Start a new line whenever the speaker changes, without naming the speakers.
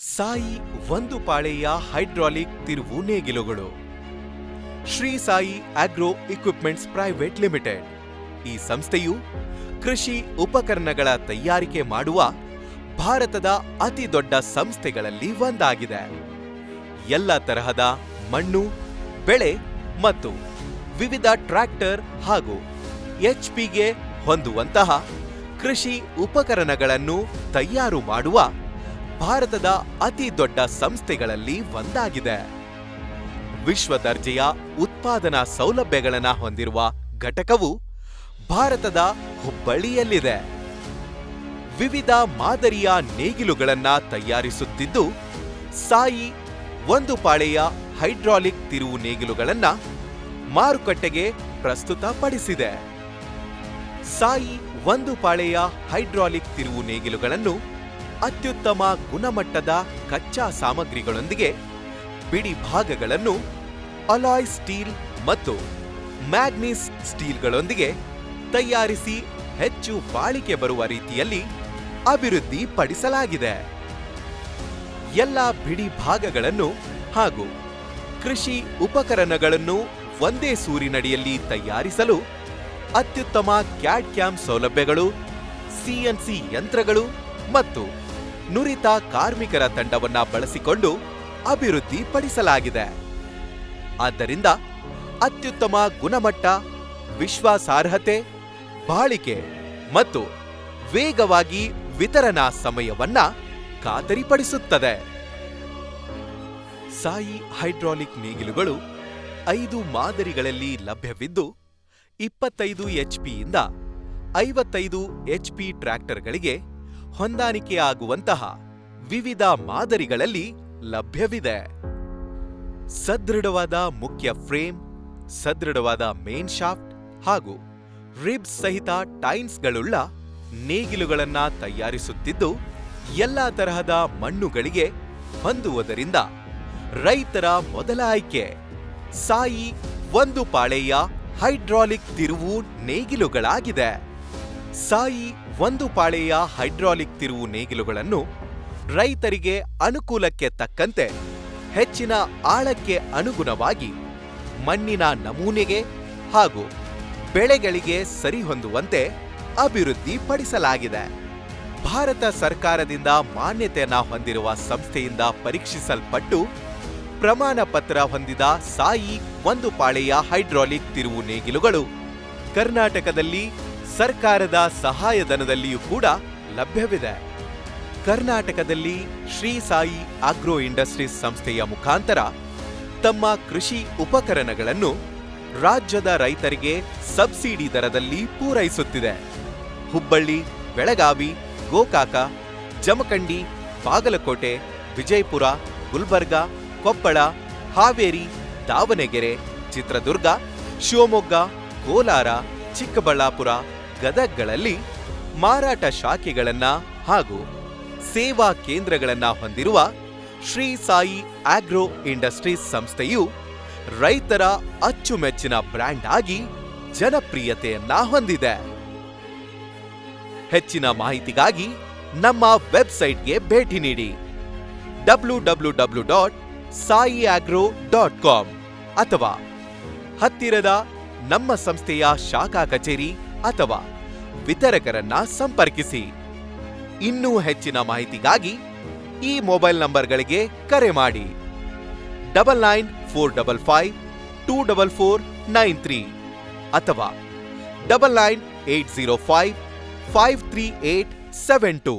ಸಾಯಿ ಒಂದು ಪಾಳೆಯ ಹೈಡ್ರಾಲಿಕ್ ತಿರುವು ನೇಗಿಲುಗಳು. Shri Sai agro equipments private limited. ಈ ಸಂಸ್ಥೆಯು ಕೃಷಿ ಉಪಕರಣಗಳ ತಯಾರಿಕೆ ಮಾಡುವ ಭಾರತದ ಅತಿ ದೊಡ್ಡ ಸಂಸ್ಥೆಗಳಲ್ಲಿ ಒಂದಾಗಿದೆ. ಎಲ್ಲ ತರಹದ ಮಣ್ಣು, ಬೆಳೆ ಮತ್ತು ವಿವಿಧ ಟ್ರ್ಯಾಕ್ಟರ್ ಹಾಗೂ ಎಚ್ಪಿಗೆ ಹೊಂದುವಂತಹ ಕೃಷಿ ಉಪಕರಣಗಳನ್ನು ತಯಾರು ಮಾಡುವ ಭಾರತದ ಅತಿ ದೊಡ್ಡ ಸಂಸ್ಥೆಗಳಲ್ಲಿ ಒಂದಾಗಿದೆ. ವಿಶ್ವ ದರ್ಜೆಯ ಉತ್ಪಾದನಾ ಸೌಲಭ್ಯಗಳನ್ನು ಹೊಂದಿರುವ ಘಟಕವು ಭಾರತದ ಹುಬ್ಬಳ್ಳಿಯಲ್ಲಿದೆ. ವಿವಿಧ ಮಾದರಿಯ ನೇಗಿಲುಗಳನ್ನು ತಯಾರಿಸುತ್ತಿದ್ದು, ಸಾಯಿ ಒಂದು ಪಾಳೆಯ ಹೈಡ್ರಾಲಿಕ್ ತಿರುವು ನೇಗಿಲುಗಳನ್ನು ಮಾರುಕಟ್ಟೆಗೆ ಪ್ರಸ್ತುತಪಡಿಸಿದೆ. ಸಾಯಿ ಒಂದು ಪಾಳೆಯ ಹೈಡ್ರಾಲಿಕ್ ತಿರುವು ನೇಗಿಲುಗಳನ್ನು ಅತ್ಯುತ್ತಮ ಗುಣಮಟ್ಟದ ಕಚ್ಚಾ ಸಾಮಗ್ರಿಗಳೊಂದಿಗೆ ಬಿಡಿ ಭಾಗಗಳನ್ನು ಅಲಾಯ್ ಸ್ಟೀಲ್ ಮತ್ತು ಮ್ಯಾಗ್ನೀಸ್ ಸ್ಟೀಲ್ಗಳೊಂದಿಗೆ ತಯಾರಿಸಿ ಹೆಚ್ಚು ಬಾಳಿಕೆ ಬರುವ ರೀತಿಯಲ್ಲಿ ಅಭಿವೃದ್ಧಿಪಡಿಸಲಾಗಿದೆ. ಎಲ್ಲ ಬಿಡಿ ಭಾಗಗಳನ್ನು ಹಾಗೂ ಕೃಷಿ ಉಪಕರಣಗಳನ್ನು ಒಂದೇ ಸೂರಿನಡಿಯಲ್ಲಿ ತಯಾರಿಸಲು ಅತ್ಯುತ್ತಮ ಕ್ಯಾಡ್ ಕ್ಯಾಮ್ ಸೌಲಭ್ಯಗಳು ಸಿಎನ್ಸಿ ಯಂತ್ರಗಳು ಮತ್ತು ನುರಿತ ಕಾರ್ಮಿಕರ ತಂಡವನ್ನ ಬಳಸಿಕೊಂಡು ಅಭಿವೃದ್ಧಿ ಪಡಿಸಲಾಗಿದೆ. ಆದ್ದರಿಂದ ಅತ್ಯುತ್ತಮ ಗುಣಮಟ್ಟ, ವಿಶ್ವಾಸಾರ್ಹತೆ, ಬಾಳಿಕೆ ಮತ್ತು ವೇಗವಾಗಿ ವಿತರಣಾ ಸಮಯವನ್ನ ಖಾತರಿಪಡಿಸುತ್ತದೆ. ಸಾಯಿ ಹೈಡ್ರಾಲಿಕ್ ನೇಗಿಲುಗಳು ಐದು ಮಾದರಿಗಳಲ್ಲಿ ಲಭ್ಯವಿದ್ದು, ಇಪ್ಪತ್ತೈದು ಎಚ್ಪಿಯಿಂದ ಐವತ್ತೈದು ಎಚ್ಪಿ ಟ್ರ್ಯಾಕ್ಟರ್ಗಳಿಗೆ ಹೊಂದಾಣಿಕೆಯಾಗುವಂತಹ ವಿವಿಧ ಮಾದರಿಗಳಲ್ಲಿ ಲಭ್ಯವಿದೆ. ಸದೃಢವಾದ ಮುಖ್ಯ ಫ್ರೇಮ್, ಸದೃಢವಾದ ಮೇನ್ ಶಾಫ್ಟ್ ಹಾಗೂ ರಿಬ್ಸ್ ಸಹಿತ ಟೈನ್ಸ್ಗಳುಳ್ಳ ನೇಗಿಲುಗಳನ್ನ ತಯಾರಿಸುತ್ತಿದ್ದು, ಎಲ್ಲ ತರಹದ ಮಣ್ಣುಗಳಿಗೆ ಹೊಂದುವುದರಿಂದ ರೈತರ ಮೊದಲ ಆಯ್ಕೆ ಸಾಯಿ ಒಂದು ಪಾಳೆಯ ಹೈಡ್ರಾಲಿಕ್ ತಿರುವು ನೇಗಿಲುಗಳಾಗಿದೆ. ಸಾಯಿ ಒಂದು ಪಾಳೆಯ ಹೈಡ್ರಾಲಿಕ್ ತಿರುವು ನೇಗಿಲುಗಳನ್ನು ರೈತರಿಗೆ ಅನುಕೂಲಕ್ಕೆ ತಕ್ಕಂತೆ ಹೆಚ್ಚಿನ ಆಳಕ್ಕೆ ಅನುಗುಣವಾಗಿ ಮಣ್ಣಿನ ನಮೂನೆಗೆ ಹಾಗೂ ಬೆಳೆಗಳಿಗೆ ಸರಿಹೊಂದುವಂತೆ ಅಭಿವೃದ್ಧಿಪಡಿಸಲಾಗಿದೆ. ಭಾರತ ಸರ್ಕಾರದಿಂದ ಮಾನ್ಯತೆಯನ್ನು ಹೊಂದಿರುವ ಸಂಸ್ಥೆಯಿಂದ ಪರೀಕ್ಷಿಸಲ್ಪಟ್ಟು ಪ್ರಮಾಣ ಪತ್ರ ಹೊಂದಿದ ಸಾಯಿ ಒಂದು ಪಾಳೆಯ ಹೈಡ್ರಾಲಿಕ್ ತಿರುವು ನೇಗಿಲುಗಳು ಕರ್ನಾಟಕದಲ್ಲಿ ಸರ್ಕಾರದ ಸಹಾಯಧನದಲ್ಲಿಯೂ ಕೂಡ ಲಭ್ಯವಿದೆ. ಕರ್ನಾಟಕದಲ್ಲಿ ಶ್ರೀ ಸಾಯಿ ಆಗ್ರೋ ಇಂಡಸ್ಟ್ರೀಸ್ ಸಂಸ್ಥೆಯ ಮುಖಾಂತರ ತಮ್ಮ ಕೃಷಿ ಉಪಕರಣಗಳನ್ನು ರಾಜ್ಯದ ರೈತರಿಗೆ ಸಬ್ಸಿಡಿ ದರದಲ್ಲಿ ಪೂರೈಸುತ್ತಿದೆ. ಹುಬ್ಬಳ್ಳಿ, ಬೆಳಗಾವಿ, ಗೋಕಾಕ, ಜಮಖಂಡಿ, ಬಾಗಲಕೋಟೆ, ವಿಜಯಪುರ, ಗುಲ್ಬರ್ಗ, ಕೊಪ್ಪಳ, ಹಾವೇರಿ, ದಾವಣಗೆರೆ, ಚಿತ್ರದುರ್ಗ, ಶಿವಮೊಗ್ಗ, ಕೋಲಾರ, ಚಿಕ್ಕಬಳ್ಳಾಪುರ ಗದಗ್ಗಳಲ್ಲಿ ಮಾರಾಟ ಶಾಖೆಗಳನ್ನ ಹಾಗೂ ಸೇವಾ ಕೇಂದ್ರಗಳನ್ನ ಹೊಂದಿರುವ ಶ್ರೀ ಸಾಯಿ ಆಗ್ರೋ ಇಂಡಸ್ಟ್ರೀಸ್ ಸಂಸ್ಥೆಯು ರೈತರ ಅಚ್ಚುಮೆಚ್ಚಿನ ಬ್ರ್ಯಾಂಡ್ ಆಗಿ ಜನಪ್ರಿಯತೆಯನ್ನ ಹೊಂದಿದೆ. ಹೆಚ್ಚಿನ ಮಾಹಿತಿಗಾಗಿ ನಮ್ಮ ವೆಬ್ಸೈಟ್ಗೆ ಭೇಟಿ ನೀಡಿ. W W W dot Sai agro dot com ಅಥವಾ ಹತ್ತಿರದ ನಮ್ಮ ಸಂಸ್ಥೆಯ ಶಾಖಾ ಕಚೇರಿ ಅಥವಾ ವಿತರಕರನ್ನ ಸಂಪರ್ಕಿಸಿ. ಇನ್ನೂ ಹೆಚ್ಚಿನ ಮಾಹಿತಿಗಾಗಿ ಈ ಮೊಬೈಲ್ ನಂಬರ್ಗಳಿಗೆ ಕರೆ ಮಾಡಿ. Double nine four double five two double four nine three ಅಥವಾ double nine eight zero five five three eight seven two